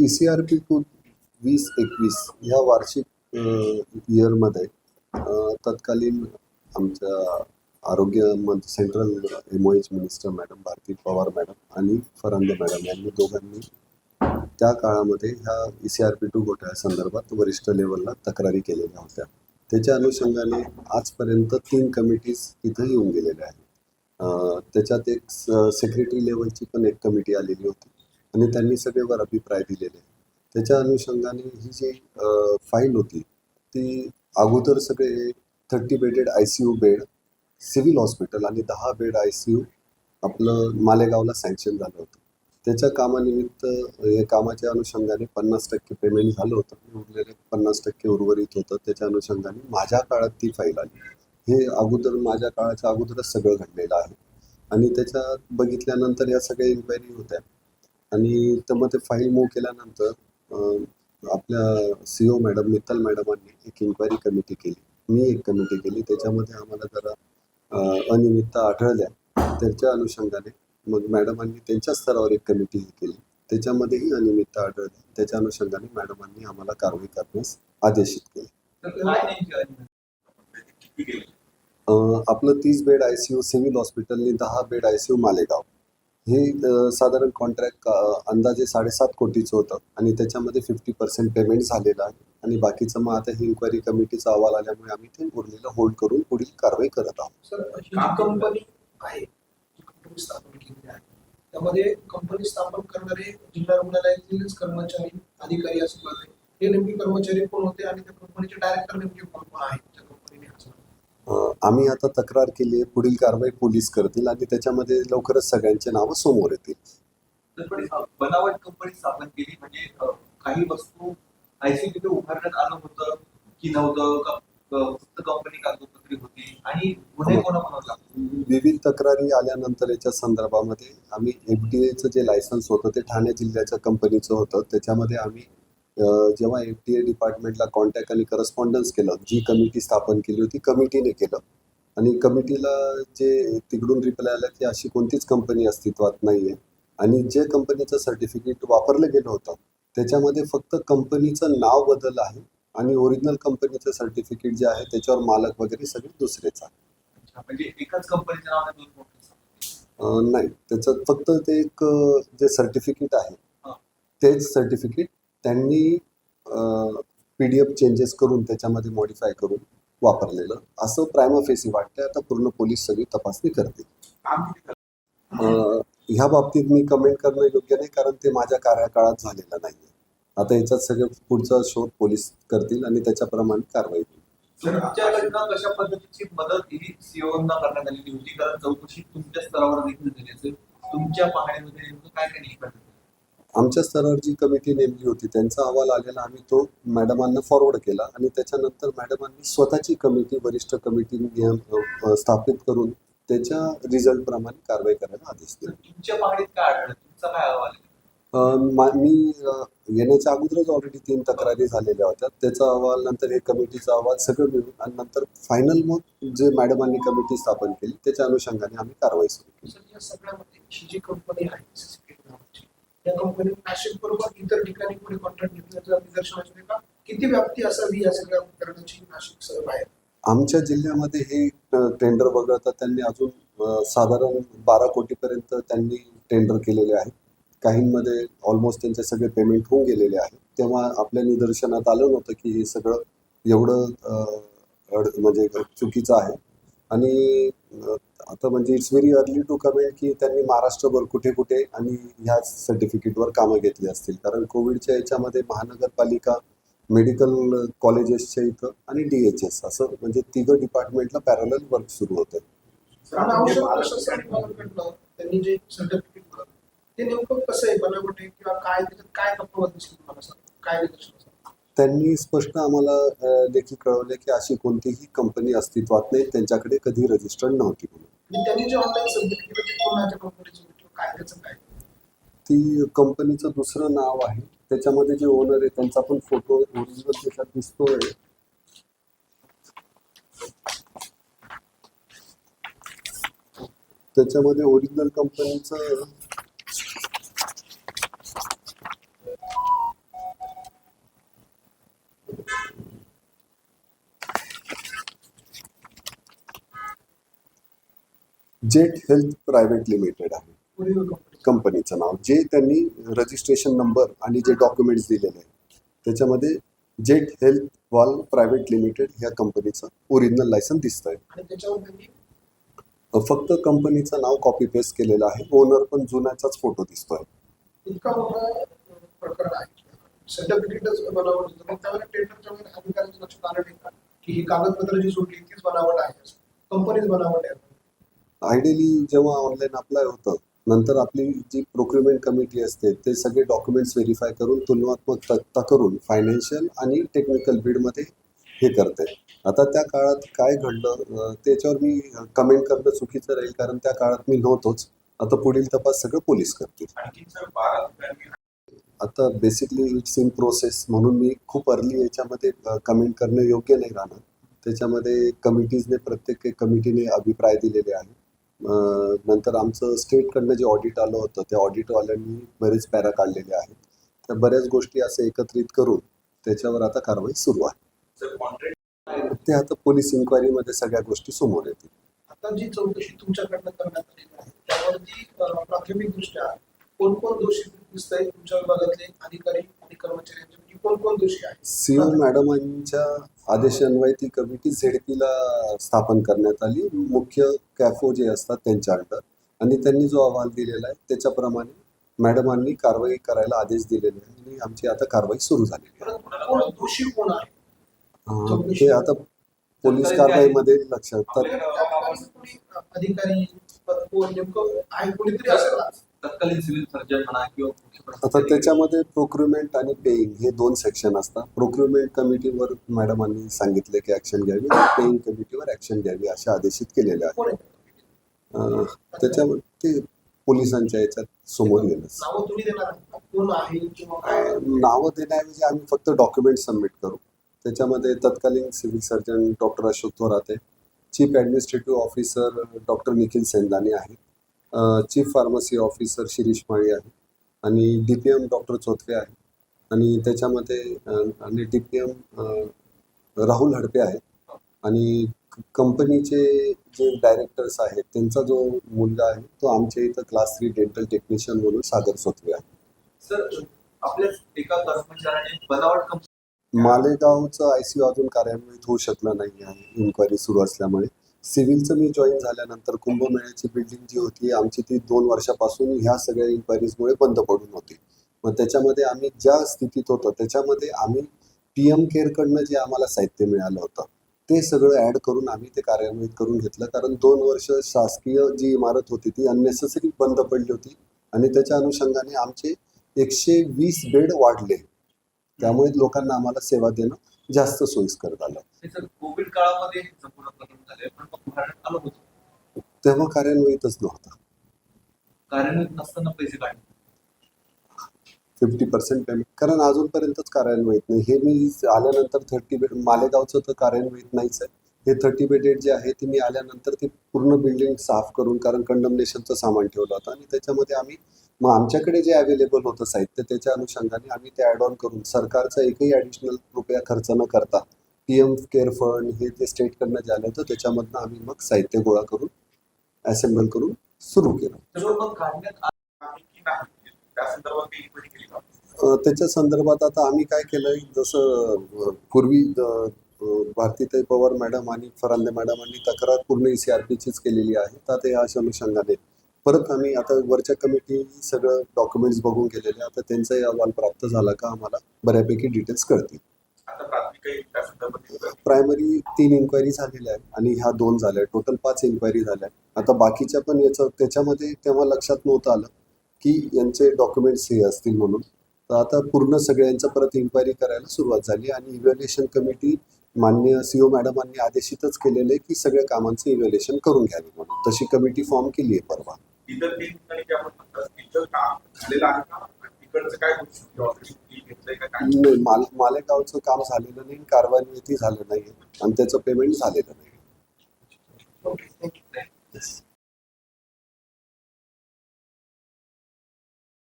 E C R P two वीस एकवीस ह्या वार्षिक इयरमध्ये तत्कालीन आमच्या आरोग्य मंत्री central M O H minister madam Bharati Pawar madam आणि फरांदे मॅडम यांनी दोघांनी त्या काळामध्ये ह्या E C R P two घोटाळ्यासंदर्भात वरिष्ठ लेवलला तक्रारी केलेल्या होत्या. त्याच्या अनुषंगाने आजपर्यंत तीन कमिटीज तिथं येऊन गेलेल्या आहेत. त्याच्यात एक सेक्रेटरी लेवलची पण एक कमिटी आलेली होती. आणि त्यांनी सगळेवर अभिप्राय दिलेले. त्याच्या अनुषंगाने ही जी फाईल होती ती अगोदर सगळे thirty bedded I C U bed civil hospital आणि दहा बेड आय सी यू आपलं मालेगावला सँक्शन झालं होतं. त्याच्या कामानिमित्त हे कामाच्या अनुषंगाने पन्नास टक्के पेमेंट झालं होतं. उरलेले पन्नास टक्के उर्वरित होतं. त्याच्या अनुषंगाने माझ्या काळात ती फाईल आली. हे अगोदर माझ्या काळाच्या अगोदरच सगळं घडलेलं आहे. आणि त्याच्यात बघितल्यानंतर या सगळ्या इन्क्वायरी होत्या. आणि तर मग ते फाईल मूव्ह केल्यानंतर आपल्या सी ओ मॅडम मित्तल मॅडमांनी एक इन्क्वायरी कमिटी केली. मी एक कमिटी केली. त्याच्यामध्ये आम्हाला जरा अनियमितता आढळल्या. त्याच्या अनुषंगाने मग मॅडमांनी त्यांच्या स्तरावर एक कमिटी केली. त्याच्यामध्येही अनियमितता आढळली. त्याच्या अनुषंगाने मॅडमांनी आम्हाला कारवाई करण्यास आदेशित केले. आपलं तीस bed I C U civil हॉस्पिटलनी दहा bed I C U Malegaon. हे साधारण कॉन्ट्रॅक्ट अंदाजे साडेसात कोटीचं होतं आणि त्याच्यामध्ये फिफ्टी पर्सेंट पेमेंट झालेलं आहे. आणि बाकीचं मग आता ही इन्क्वायरी कमिटीचा अहवाल आल्यामुळे आम्ही ते उरलेलं होल्ड करून पुढील कारवाई करत आहोत. कंपनी आहे त्यामध्ये कंपनी स्थापन करणारे जिल्हा रुग्णालयातीलच कर्मचारी अधिकारी असं हे नेमके कर्मचारी कोण होते आणि त्या कंपनीचे डायरेक्टर नेमके कोण कोण आहेत त्या कंपनीने असं अं, आम्ही आता तक्रार केली आहे पुढील कारवाई पोलीस करतील आणि त्याच्यामध्ये लवकरच सगळ्यांचे नावं समोर येतील. बनावट कंपनी स्थापन केली म्हणजे काही वस्तू उभारण्यात आलं होतं की नव्हतं फक्त कंपनी कागदपत्री होती आणि गुन्हे कोणा कोणाला विविध तक्रारी आल्यानंतर याच्या संदर्भामध्ये आम्ही एफ डी एचं जे लायसन्स होतं ते ठाणे जिल्ह्याच्या कंपनीचं होतं. त्याच्यामध्ये आम्ही जेव्हा एफ डी ए डिपार्टमेंटला कॉन्टॅक्ट आणि करस्पॉन्डन्स केलं जी कमिटी स्थापन केली होती कमिटीने केलं. आणि कमिटीला जे तिकडून रिप्लाय आला की अशी कोणतीच कंपनी अस्तित्वात नाही आहे आणि जे कंपनीचं सर्टिफिकेट वापरलं गेलं होतं त्याच्यामध्ये फक्त कंपनीचं नाव बदल आहे आणि ओरिजिनल कंपनीचं सर्टिफिकेट जे आहे त्याच्यावर मालक वगैरे सगळे दुसरेच आहे म्हणजे एकाच नाही त्याचं फक्त ते एक जे सर्टिफिकेट आहे. तेच सर्टिफिकेट त्यांनी पी डी एफ चेंजेस करून त्याच्यामध्ये मॉडिफाय करून वापरलेलं. असं प्रायमा फेसी वाटतं आता पूर्ण पोलीस सगळी तपासणी करतील. ह्या बाबतीत मी कमेंट करणं योग्य नाही कारण ते माझ्या कार्यकाळात झालेलं नाही आता याच्यात सगळं पुढचा शोध पोलीस करतील आणि त्याच्याप्रमाणे कारवाई होईल. कशा पद्धतीची मदत ही सीओना करण्यात आलेली होती कारण चौकशी तुमच्या स्तरावर देखील झाली असेल. तुमच्या पाहण्यामध्ये नेमकं काय काय निष्पन्न? आमच्या स्तरावर जी कमिटी नेमली होती त्यांचा अहवाल आलेला आम्ही तो मॅडमांना फॉरवर्ड केला आणि त्याच्यानंतर मॅडमांनी स्वतःची कमिटी वरिष्ठ कमिटी स्थापित करून त्याच्या रिझल्ट प्रमाणे कारवाई करायला आदेश दिले. मा- येण्याच्या अगोदरच ऑलरेडी तीन तक्रारी झालेल्या होत्या. त्याचा अहवाल नंतर हे कमिटीचा अहवाल सगळं मिळून आणि नंतर फायनल मग जे मॅडमांनी कमिटी स्थापन केली त्याच्या अनुषंगाने आम्ही कारवाई सुरू केली. या सगळ्यामध्ये कंपनी नाशिक बरोबर इतर ठिकाणी पुढे कॉन्ट्रॅक्ट घेतल्याचं निदर्शनास येते का? किती व्याप्ती असावी या सगळ्या प्रकरणाची नाशिक सह बाहेर? आमच्या जिल्ह्यामध्ये हे टेंडर वगळता त्यांनी अजून साधारण बारा कोटीपर्यंत त्यांनी टेंडर केलेले आहेत. काहींमध्ये ऑलमोस्ट त्यांचे सगळे पेमेंट होऊन गेलेले आहे. तेव्हा आपल्या निदर्शनात आलं नव्हतं की हे सगळं एवढं म्हणजे चुकीचं आहे. आणि आता म्हणजे it's very early to comment की त्यांनी महाराष्ट्रभर कुठे कुठे आणि ह्या सर्टिफिकेटवर कामं घेतली असतील. कारण कोविडच्या याच्यामध्ये महानगरपालिका मेडिकल कॉलेजेसच्या इथं आणि डी एच एस असं म्हणजे तिघं डिपार्टमेंटला पॅरल वर्क सुरू होतं ते नेमकं कसं आहे? बनावट आहे किंवा काय काय काय त्यांनी स्पष्ट आम्हाला लेखी कळवले की अशी कोणतीही कंपनी अस्तित्वात नाही त्यांच्याकडे कधी रजिस्टर्ड नव्हती म्हणून. ती कंपनीचं दुसरं नाव आहे. त्याच्यामध्ये जे ओनर आहे त्यांचा पण फोटो ओरिजिनल त्याच्यात दिसतोय. त्याच्यामध्ये ओरिजिनल कंपनीचं जेट हेल्थ प्रायव्हेट लिमिटेड आहे. कंपनीचं नाव. जे त्यांनी रजिस्ट्रेशन नंबर आणि जे डॉक्युमेंट्स दिलेले आहेत त्याच्यामध्ये Jet Health Wall Private Limited ह्या कंपनीचं ओरिजिनल लायसन त्याच्यावर त्यांनी फक्त कंपनीचं नाव कॉपी पेस्ट केलेलं आहे. ओनर पण जुन्याचाच फोटो दिसतोय. आहे. की ही कागदपत्र जी सोडली तीच बनावट आहे. कंपनीच बनावट आहे. आयडियली जेव्हा ऑनलाईन अप्लाय होतं नंतर आपली जी प्रोक्युरमेंट कमिटी असते ते सगळे डॉक्युमेंट्स व्हेरीफाय करून तुलनात्मक तक्ता करून फायनान्शियल आणि टेक्निकल बीडमध्ये हे करते. आता त्या काळात काय घडलं त्याच्यावर मी कमेंट करणं चुकीचं राहील कारण त्या काळात मी नव्हतोच. आता पुढील तपास सगळं पोलीस करतील. आता बेसिकली इट्स इन प्रोसेस म्हणून मी खूप अर्ली याच्यामध्ये कमेंट करणं योग्य नाही राहणार. त्याच्यामध्ये कमिटीजने प्रत्येक कमिटीने अभिप्राय दिलेले आहे नंतर आमचं स्टेटकडनं जे ऑडिट आलं होतं त्या ऑडिटवाल्यांनी बरेच पॅरा काढलेले आहेत. त्या बऱ्याच गोष्टी असं एकत्रित करून त्याच्यावर आता कारवाई सुरू आहे. ते आता पोलीस इन्क्वायरीमध्ये सगळ्या गोष्टी समोर येतील. आता जी चौकशी तुमच्याकडनं करण्यात आलेली आहे त्यावरती अं, प्राथमिकदृष्ट्या कोण कोण दोषी दिसतंय तुमच्या विभागातले अधिकारी? आणि कर्मचाऱ्यांच्यापैकी कोण कोण दोषी आहेत? सीओ मॅडमांच्या आदेशान्वये ती कमिटी झेडपीला स्थापन करण्यात आली. मुख्य कॅफो जे असतात त्यांच्या अंडर. आणि त्यांनी जो अहवाल दिलेला आहे त्याच्याप्रमाणे मॅडमांनी कारवाई करायला आदेश दिलेले आहे आणि आमची आता कारवाई सुरू झालेली आहे. दोषी कोण ते आता पोलीस कारवाईमध्ये लक्षात अधिकारी कोणीतरी असेल तत्कालीन सिव्हिल सर्जन म्हणा किंवा आता त्याच्यामध्ये प्रोक्युरमेंट आणि पेईंग हे दोन सेक्शन असतात. प्रोक्युरमेंट कमिटीवर मॅडमांनी सांगितले की ऍक्शन घ्यावी पेईंग कमिटीवर ऍक्शन घ्यावी असे आदेशित केलेले आहे कोण आहे? अं, त्याच्यावर ते पोलिसांच्या याच्यात समोर येणंच नावं तुम्ही देणार? आहात का? कोण आहे किंवा काय? नावं देण्याऐवजी आम्ही फक्त डॉक्युमेंट सबमिट करू. त्याच्यामध्ये तत्कालीन civil surgeon doctor Ashok Thorate chief administrative officer doctor Nikhil Sendane आहेत chief pharmacy officer Shirish Mali आहे आणि D P M doctor Chothare आहे. आणि त्याच्यामध्ये आणि D P M Rahul Hadpe आहेत. आणि कंपनीचे जे डायरेक्टर्स आहेत त्यांचा जो मुलगा आहे तो आमच्या इथं क्लास थ्री डेंटल टेक्निशियन म्हणून सागर चोथरे आहे. सर आपल्या एका कर्मचाऱ्याने बनावट कंपनी मालेगावचं आय सी यू अजून कार्यान्वित होऊ शकलं नाही आहे इन्क्वायरी सुरू असल्यामुळे. सिव्हिलचं मी जॉईन झाल्यानंतर कुंभमेळ्याची बिल्डिंग जी होती आमची ती दोन वर्षापासून ह्या सगळ्या इन्क्वायरीजमुळे बंद पडून होती. मग त्याच्यामध्ये आम्ही ज्या स्थितीत होतो त्याच्यामध्ये आम्ही पी एम केअरकडनं जे आम्हाला साहित्य मिळालं होतं ते सगळं ॲड करून आम्ही ते कार्यान्वित करून घेतलं. कारण दोन वर्ष शासकीय जी इमारत होती ती अननेसेसरी बंद पडली होती आणि त्याच्या अनुषंगाने आमचे एकशे वीस बेड वाढले. त्यामुळे लोकांना आम्हाला सेवा देणं जास्त सोयीस्कर झालं. कोविड काळामध्ये तेव्हा कार्यान्वितच नव्हतं. कार्यान्वित नसताना पैसे काढले. फिफ्टी पर्सेंट पेमेंट कारण अजूनपर्यंतच कार्यान्वित नाही. हे मी आल्यानंतर थर्टी बेड मालेगावचं तर कार्यान्वित नाहीच आहे. हे थर्टी बेडेड जे आहे ते मी आल्यानंतर ते पूर्ण बिल्डिंग साफ करून कारण कंडमनेशनचं सामान ठेवलं होतं. आणि त्याच्यामध्ये आम्ही मग आमच्याकडे जे अवेलेबल होतं साहित्य त्याच्या अनुषंगाने आम्ही ते ॲड ऑन करून सरकारचा एकही ॲडिशनल रुपया खर्च न करता पी एम केअर फंड हे जे स्टेटकडनं जे आलं होतं त्याच्यामधनं आम्ही मग साहित्य गोळा करून असेंबल करून सुरू केलं. केली त्याच्या संदर्भात आता आम्ही काय केलंय जसं पूर्वी भारतीताई पवार मॅडम आणि फरांदे मॅडमांनी तक्रार पूर्ण सी आर पीचीच केलेली आहे. तर या अशा अनुषंगाने परत आम्ही आता वरच्या कमिटी सगळं डॉक्युमेंट्स बघून गेलेले. आता त्यांचाही अहवाल प्राप्त झाला का आम्हाला बऱ्यापैकी डिटेल्स कळतील. प्रायमरी तीन इन्क्वायरी झालेल्या आहेत आणि ह्या दोन झाल्या टोटल पाच इन्क्वायरी झाल्या आता बाकीच्या पण याचं त्याच्यामध्ये तेव्हा लक्षात नव्हतं आलं की यांचे डॉक्युमेंट्स हे असतील म्हणून. तर आता पूर्ण सगळ्यांचं परत इन्क्वायरी करायला सुरुवात झाली आणि इव्हॅल्युएशन कमिटी मान्य सीओ मॅडमांनी आदेशितच केलेलं की सगळ्या कामांचं इव्हॅल्युएशन करून घ्यावे म्हणून. तशी कमिटी फॉर्म केली आहे परवा. इतर तीन ठिकाणी जे आपण म्हणतात तिथं काम झालेलं आहे का? आणि तिकडचं काय गोष्टी ऑलरेडी घेतलंय का काय? नाही, माल मालेगावचं काम झालेलं नाही कार्यान्वितही झालं नाही. आणि त्याचं पेमेंट झालेलं नाही.